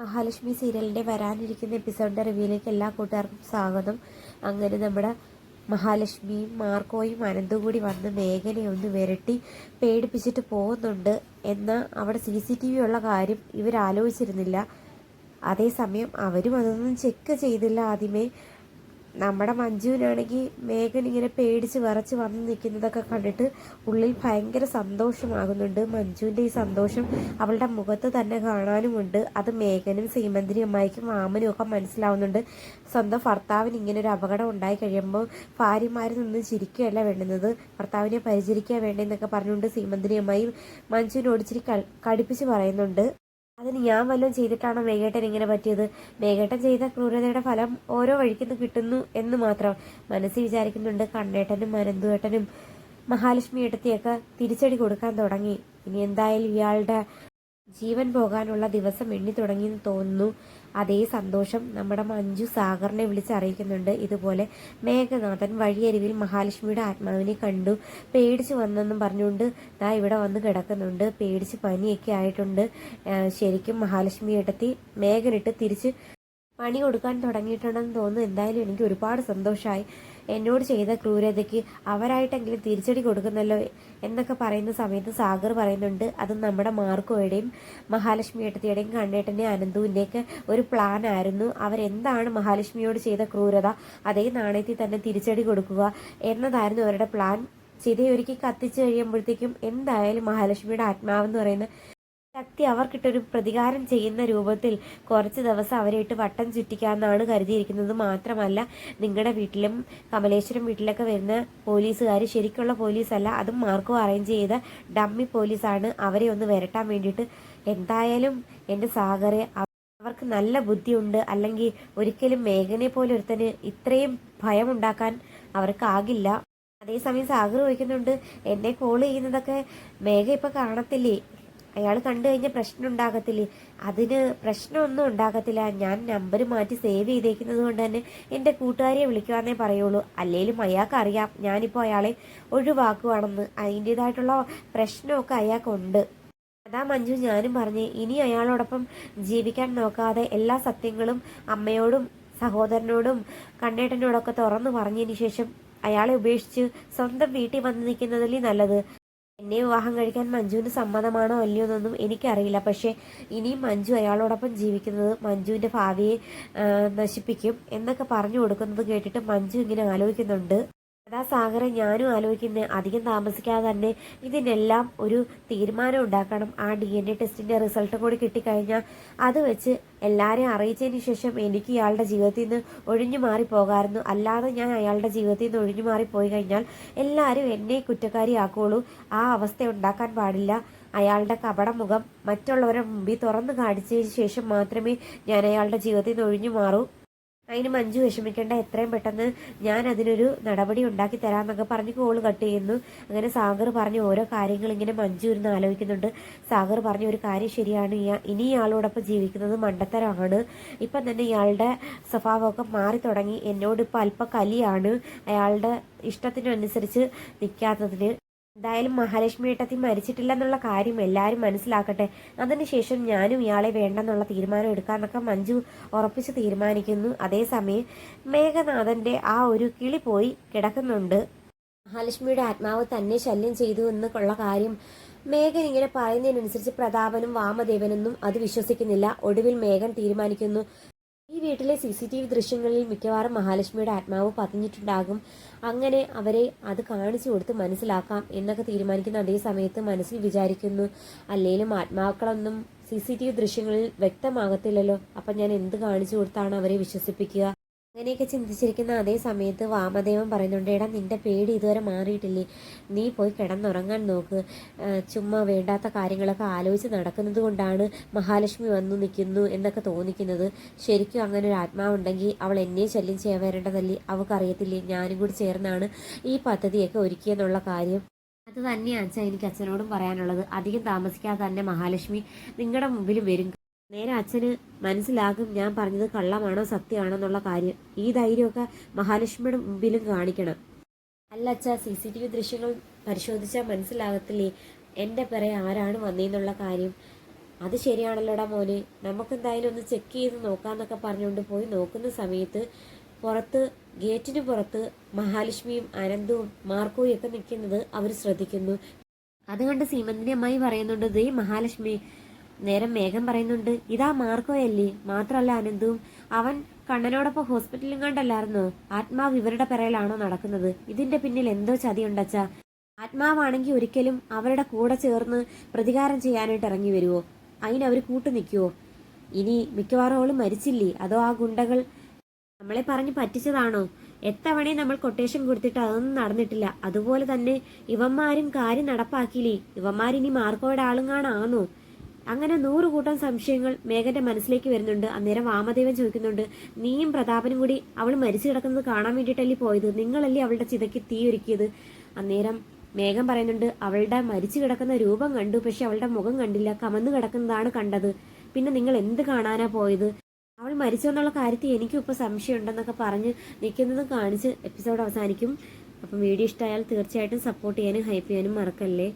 മഹാലക്ഷ്മി സീരിയലിന്റെ വരാനിരിക്കുന്ന എപ്പിസോഡിന്റെ റിവ്യൂയിലേക്ക് എല്ലാ കൂട്ടുകാർക്കും സ്വാഗതം. അങ്ങനെ നമ്മുടെ മഹാലക്ഷ്മിയും മാർക്കോയും അനന്തും കൂടി വന്ന് മേഘനെ ഒന്ന് വിരട്ടി പേടിപ്പിച്ചിട്ട് പോകുന്നുണ്ട് എന്നാൽ അവിടെ സി സി ടി വി ഉള്ള കാര്യം ഇവരാലോചിച്ചിരുന്നില്ല. അതേസമയം അവരും അതൊന്നും ചെക്ക് ചെയ്തില്ല ആദ്യമേ നമ്മുടെ മഞ്ജുവിനാണെങ്കിൽ മേഘൻ ഇങ്ങനെ പേടിച്ച് വിറച്ച് വന്ന് നിൽക്കുന്നതൊക്കെ കണ്ടിട്ട് ഉള്ളിൽ ഭയങ്കര സന്തോഷമാകുന്നുണ്ട്. മഞ്ജുവിന്റെ ഈ സന്തോഷം അവളുടെ മുഖത്ത് തന്നെ കാണാനുമുണ്ട്. അത് മേഘനും സീമന്തിനും അമ്മായിക്കും മാമനും ഒക്കെ മനസ്സിലാവുന്നുണ്ട്. സ്വന്തം ഭർത്താവിന് ഇങ്ങനെ ഒരു അപകടം ഉണ്ടായി കഴിയുമ്പോൾ ഭാര്യമാരിൽ നിന്ന് ചിരിക്കുകയല്ല വേണ്ടുന്നത്. ഭർത്താവിനെ പരിചരിക്കുക വേണ്ടെന്നൊക്കെ പറഞ്ഞുകൊണ്ട് സീമന്തിരി അമ്മായി മഞ്ജുവിനോട് ഇച്ചിരി കടുപ്പിച്ച് പറയുന്നുണ്ട്. അതിന് ഞാൻ വല്ലതും ചെയ്തിട്ടാണോ മേഘേട്ടൻ ഇങ്ങനെ പറ്റിയത്? മേഘേട്ടൻ ചെയ്ത ക്രൂരതയുടെ ഫലം ഓരോ വഴിക്കുന്നു കിട്ടുന്നു എന്ന് മാത്രം മനസ്സിൽ വിചാരിക്കുന്നുണ്ട് കണ്ണേട്ടനും അനന്തുവേട്ടനും. മഹാലക്ഷ്മി ഏട്ടത്തിയൊക്കെ തിരിച്ചടി കൊടുക്കാൻ തുടങ്ങി. ഇനി എന്തായാലും ഇയാളുടെ ജീവൻ പോകാനുള്ള ദിവസം എണ്ണി തുടങ്ങിയെന്ന് തോന്നുന്നു. അതേ സന്തോഷം നമ്മുടെ മഞ്ജു സാഗറിനെ വിളിച്ചറിയിക്കുന്നുണ്ട് ഇതുപോലെ മേഘനാഥൻ വഴിയരിവിൽ മഹാലക്ഷ്മിയുടെ ആത്മാവിനെ കണ്ടു. പേടിച്ചു വന്നെന്നും പറഞ്ഞുകൊണ്ട് ദാ ഇവിടെ വന്ന് കിടക്കുന്നുണ്ട്. പേടിച്ച് പനിയൊക്കെ ആയിട്ടുണ്ട്. ശരിക്കും മഹാലക്ഷ്മി എടുത്തി മേഘനിട്ട് തിരിച്ച് പണി കൊടുക്കാൻ തുടങ്ങിയിട്ടുണ്ടെന്ന് തോന്നുന്നു. എന്തായാലും എനിക്ക് ഒരുപാട് സന്തോഷമായി എന്നോട് ചെയ്ത ക്രൂരതയ്ക്ക് അവരായിട്ടെങ്കിലും തിരിച്ചടി കൊടുക്കുന്നല്ലോ എന്നൊക്കെ പറയുന്ന സമയത്ത് സാഗർ പറയുന്നുണ്ട് അത് നമ്മുടെ മാർക്കോയുടെയും മഹാലക്ഷ്മി ഏട്ടത്തിയുടെയും കണ്ണേട്ടന്റെ അനന്തുവിന്റെയൊക്കെ ഒരു പ്ലാൻ ആയിരുന്നു. അവരെന്താണ് മഹാലക്ഷ്മിയോട് ചെയ്ത ക്രൂരത? അതേ നാണയത്തിൽ തന്നെ തിരിച്ചടി കൊടുക്കുക എന്നതായിരുന്നു അവരുടെ പ്ലാൻ ചിതയൊരുക്കി കത്തിച്ചു കഴിയുമ്പോഴത്തേക്കും എന്തായാലും മഹാലക്ഷ്മിയുടെ ആത്മാവെന്ന് പറയുന്ന ശക്തി അവർക്കിട്ടൊരു പ്രതികാരം ചെയ്യുന്ന രൂപത്തിൽ കുറച്ച് ദിവസം അവരെ ഇട്ട് വട്ടം ചുറ്റിക്കാമെന്നാണ് കരുതിയിരിക്കുന്നത്. മാത്രമല്ല നിങ്ങളുടെ വീട്ടിലും കമലേശ്വരം വീട്ടിലൊക്കെ വരുന്ന പോലീസുകാർ ശരിക്കുള്ള പോലീസല്ല അതും മാർക്കോ അറേഞ്ച് ചെയ്ത ഡമ്മി പോലീസാണ് അവരെ ഒന്ന് വരട്ടാൻ വേണ്ടിയിട്ട്. എന്തായാലും എന്റെ സാഗറെ അവർക്ക് നല്ല ബുദ്ധിയുണ്ട്. അല്ലെങ്കിൽ ഒരിക്കലും മേഘനെ പോലെ ഒരുത്തന് ഇത്രയും ഭയമുണ്ടാക്കാൻ അവർക്കാകില്ല. അതേസമയം സാഗർ ചോദിക്കുന്നുണ്ട് എന്നെ കോൾ ചെയ്യുന്നതൊക്കെ മേഘ ഇപ്പം കാണത്തില്ലേ? അയാൾ കണ്ടു കഴിഞ്ഞാൽ പ്രശ്നം ഉണ്ടാകത്തില്ലേ? അതിന് പ്രശ്നമൊന്നും ഉണ്ടാകത്തില്ല. ഞാൻ നമ്പർ മാറ്റി സേവ് ചെയ്തേക്കുന്നത് കൊണ്ട് തന്നെ എന്റെ കൂട്ടുകാരിയെ വിളിക്കുവാന്നേ പറയുള്ളൂ. അല്ലെങ്കിലും അയാൾക്ക് അറിയാം ഞാനിപ്പോൾ അയാളെ ഒഴിവാക്കുവാണെന്ന്. അതിന്റെതായിട്ടുള്ള പ്രശ്നമൊക്കെ അയാൾക്കുണ്ട്. അതാ മഞ്ജു ഞാനും പറഞ്ഞ് ഇനി അയാളോടൊപ്പം ജീവിക്കാൻ നോക്കാതെ എല്ലാ സത്യങ്ങളും അമ്മയോടും സഹോദരനോടും കണ്ണേട്ടനോടൊക്കെ തുറന്നു പറഞ്ഞതിന് ശേഷം അയാളെ ഉപേക്ഷിച്ച് സ്വന്തം വീട്ടിൽ വന്ന് നിൽക്കുന്നതല്ലേ നല്ലത്? എന്നെ വിവാഹം കഴിക്കാൻ മഞ്ജുവിന് സമ്മതമാണോ അല്ലയോ എന്നൊന്നും എനിക്കറിയില്ല. പക്ഷേ ഇനിയും മഞ്ജു അയാളോടൊപ്പം ജീവിക്കുന്നത് മഞ്ജുവിന്റെ ഭാവിയെ നശിപ്പിക്കും എന്നൊക്കെ പറഞ്ഞു കൊടുക്കുന്നത് കേട്ടിട്ട് മഞ്ജു ഇങ്ങനെ ആലോചിക്കുന്നുണ്ട്. അതാ സാഗറെ ഞാനും ആലോചിക്കുന്നത് അധികം താമസിക്കാതെ തന്നെ ഇതിനെല്ലാം ഒരു തീരുമാനം ഉണ്ടാക്കണം. ആ ഡി എൻ എ ടെസ്റ്റിന്റെ റിസൾട്ട് കൂടി കിട്ടിക്കഴിഞ്ഞാൽ അത് വെച്ച് എല്ലാവരെയും അറിയിച്ചതിന് ശേഷം എനിക്ക് ഇയാളുടെ ജീവിതത്തിൽ നിന്ന് ഒഴിഞ്ഞു മാറി പോകാമായിരുന്നു അല്ലാതെ ഞാൻ അയാളുടെ ജീവിതത്തിൽ നിന്ന് ഒഴിഞ്ഞു മാറി പോയി കഴിഞ്ഞാൽ എല്ലാവരും എന്നെ കുറ്റക്കാരിയാക്കുള്ളൂ. ആ അവസ്ഥ ഉണ്ടാക്കാൻ പാടില്ല. അയാളുടെ കപടമുഖം മറ്റുള്ളവരെ മുമ്പിൽ തുറന്നു കാണിച്ചതിന് ശേഷം മാത്രമേ ഞാൻ അയാളുടെ ജീവിതത്തിൽ നിന്ന് ഒഴിഞ്ഞു മാറൂ. അതിന് മഞ്ജു വിഷമിക്കേണ്ട എത്രയും പെട്ടെന്ന് ഞാൻ അതിനൊരു നടപടി ഉണ്ടാക്കി തരാമെന്നൊക്കെ പറഞ്ഞ് കോൾ കട്ട് ചെയ്യുന്നു. അങ്ങനെ സാഗർ പറഞ്ഞു ഓരോ കാര്യങ്ങൾ ഇങ്ങനെ മഞ്ജു ഇരുന്ന് ആലോചിക്കുന്നുണ്ട്. സാഗർ പറഞ്ഞ ഒരു കാര്യം ശരിയാണ്. ഇനി ഇയാളോടൊപ്പം ജീവിക്കുന്നത് മണ്ടത്തരമാണ്. ഇപ്പം തന്നെ ഇയാളുടെ സ്വഭാവമൊക്കെ മാറി തുടങ്ങി. എന്നോട് ഇപ്പം അല്പ കലിയാണ്. അയാളുടെ ഇഷ്ടത്തിനനുസരിച്ച് നിൽക്കാത്തതിന് എന്തായാലും മഹാലക്ഷ്മി ഏട്ടത്തി മരിച്ചിട്ടില്ല എന്നുള്ള കാര്യം എല്ലാവരും മനസ്സിലാക്കട്ടെ. അതിനുശേഷം ഞാനും ഇയാളെ വേണ്ടെന്നുള്ള തീരുമാനം എടുക്കാമെന്നൊക്കെ മഞ്ജു ഉറപ്പിച്ച് തീരുമാനിക്കുന്നു. അതേസമയം മേഘനാഥന്റെ ആ ഒരു കിളി പോയി കിടക്കുന്നുണ്ട്. മഹാലക്ഷ്മിയുടെ ആത്മാവ് തന്നെ ശല്യം ചെയ്തു എന്നുള്ള കാര്യം മേഘൻ ഇങ്ങനെ പറയുന്നതിനനുസരിച്ച് പ്രതാപനും വാമദേവനൊന്നും അത് വിശ്വസിക്കുന്നില്ല. ഒടുവിൽ മേഘൻ തീരുമാനിക്കുന്നു. ഈ വീട്ടിലെ സി സി ടി വി ദൃശ്യങ്ങളിൽ മിക്കവാറും മഹാലക്ഷ്മിയുടെ ആത്മാവ് പതിഞ്ഞിട്ടുണ്ടാകും. അങ്ങനെ അവരെ അത് കാണിച്ചു കൊടുത്ത് മനസ്സിലാക്കാം എന്നൊക്കെ തീരുമാനിക്കുന്ന അതേ സമയത്ത് മനസ്സിൽ വിചാരിക്കുന്നു അല്ലെങ്കിലും ആത്മാക്കളൊന്നും സി സി ടി വി ദൃശ്യങ്ങളിൽ വ്യക്തമാകത്തില്ലല്ലോ. അപ്പം ഞാൻ എന്ത് കാണിച്ചു കൊടുത്താണ് അവരെ വിശ്വസിപ്പിക്കുക? അങ്ങനെയൊക്കെ ചിന്തിച്ചിരിക്കുന്ന അതേ സമയത്ത് വാമദേവൻ പറയുന്നുണ്ട് എടാ നിന്റെ പേടി ഇതുവരെ മാറിയിട്ടില്ലേ? നീ പോയി കിടന്നുറങ്ങാൻ നോക്ക്. ചുമ്മാ വേണ്ടാത്ത കാര്യങ്ങളൊക്കെ ആലോചിച്ച് നടക്കുന്നത് കൊണ്ടാണ് മഹാലക്ഷ്മി വന്നു നിൽക്കുന്നു എന്നൊക്കെ തോന്നിക്കുന്നത്. ശരിക്കും അങ്ങനെ ഒരു ആത്മാവുണ്ടെങ്കിൽ അവൾ എന്നെ ശല്യം ചെയ്യാൻ വരേണ്ടതല്ലേ? അവൾക്കറിയത്തില്ലേ? ഞാനും കൂടി ചേർന്നാണ് ഈ പദ്ധതിയൊക്കെ ഒരുക്കിയെന്നുള്ള കാര്യം. അത് തന്നെയാണ് അച്ഛൻ എനിക്ക് അച്ഛനോടും പറയാനുള്ളത്. അധികം താമസിക്കാതെ തന്നെ മഹാലക്ഷ്മി നിങ്ങളുടെ മുമ്പിൽ വരും. നേരെ അച്ഛന് മനസ്സിലാകും ഞാൻ പറഞ്ഞത് കള്ളമാണോ സത്യമാണോ എന്നുള്ള കാര്യം. ഈ ധൈര്യമൊക്കെ മഹാലക്ഷ്മിയുടെ മുമ്പിലും കാണിക്കണം. അല്ല അച്ഛ സി സി ടി വി ദൃശ്യങ്ങൾ പരിശോധിച്ചാൽ മനസ്സിലാകത്തില്ലേ? എന്റെ പിറയെ ആരാണ് വന്നതെന്നുള്ള കാര്യം. അത് ശരിയാണല്ലോടാ മോനെ. നമുക്കെന്തായാലും ഒന്ന് ചെക്ക് ചെയ്ത് നോക്കാന്നൊക്കെ പറഞ്ഞുകൊണ്ട് പോയി നോക്കുന്ന സമയത്ത് പുറത്ത് ഗേറ്റിന് പുറത്ത് മഹാലക്ഷ്മിയും അനന്തവും മാർക്കോയും ഒക്കെ നിൽക്കുന്നത് അവർ ശ്രദ്ധിക്കുന്നു. അതുകൊണ്ട് സീമന്തിനെ അമ്മായി പറയുന്നുണ്ട് ദേ മഹാലക്ഷ്മി നേരം മേഘം പറയുന്നുണ്ട്. ഇതാ മാർക്കോയല്ലേ മാത്രമല്ല അനന്തവും അവൻ കണ്ണനോടൊപ്പം ഹോസ്പിറ്റലിലും കണ്ടല്ലായിരുന്നോ? ആത്മാവ് ഇവരുടെ പിറയിലാണോ നടക്കുന്നത്? ഇതിന്റെ പിന്നിൽ എന്തോ ചതിയുണ്ടച്ചാ. ആത്മാവാണെങ്കിൽ ഒരിക്കലും അവരുടെ കൂടെ ചേർന്ന് പ്രതികാരം ചെയ്യാനായിട്ട് ഇറങ്ങി വരുവോ? അതിനവർ കൂട്ടു നിൽക്കുവോ? ഇനി മിക്കവാറും അവൾ മരിച്ചില്ലേ? അതോ ആ ഗുണ്ടകൾ നമ്മളെ പറഞ്ഞ് പറ്റിച്ചതാണോ? എത്തവണയും നമ്മൾ കൊട്ടേഷൻ കൊടുത്തിട്ട് അതൊന്നും നടന്നിട്ടില്ല. അതുപോലെ തന്നെ ഇവന്മാരും കാര്യം നടപ്പാക്കിയില്ലേ? ഇവന്മാരിനി മാർക്കോയുടെ ആളും കാണാന്നോ? അങ്ങനെ നൂറ് കൂട്ടം സംശയങ്ങൾ മേഘന്റെ മനസ്സിലേക്ക് വരുന്നുണ്ട്. അന്നേരം വാമദേവൻ ചോദിക്കുന്നുണ്ട് നീയും പ്രതാപനും കൂടി അവൾ മരിച്ചു കിടക്കുന്നത് കാണാൻ വേണ്ടിയിട്ടല്ലേ പോയത്? നിങ്ങളല്ലേ അവളുടെ ചിതയ്ക്ക് തീ ഒരുക്കിയത്? അന്നേരം മേഘം പറയുന്നുണ്ട് അവളുടെ മരിച്ചു കിടക്കുന്ന രൂപം കണ്ടു പക്ഷെ അവളുടെ മുഖം കണ്ടില്ല. കമന്നു കിടക്കുന്നതാണ് കണ്ടത്. പിന്നെ നിങ്ങൾ എന്ത് കാണാനാ പോയത്? അവൾ മരിച്ചു എന്നുള്ള കാര്യത്തിൽ എനിക്കും ഇപ്പോൾ സംശയം ഉണ്ടെന്നൊക്കെ പറഞ്ഞ് നിൽക്കുന്നതും കാണിച്ച് എപ്പിസോഡ് അവസാനിക്കും. അപ്പം വീഡിയോ ഇഷ്ടമായാൽ തീർച്ചയായിട്ടും സപ്പോർട്ട് ചെയ്യാനും ഹൈപ്പ് ചെയ്യാനും മറക്കല്ലേ?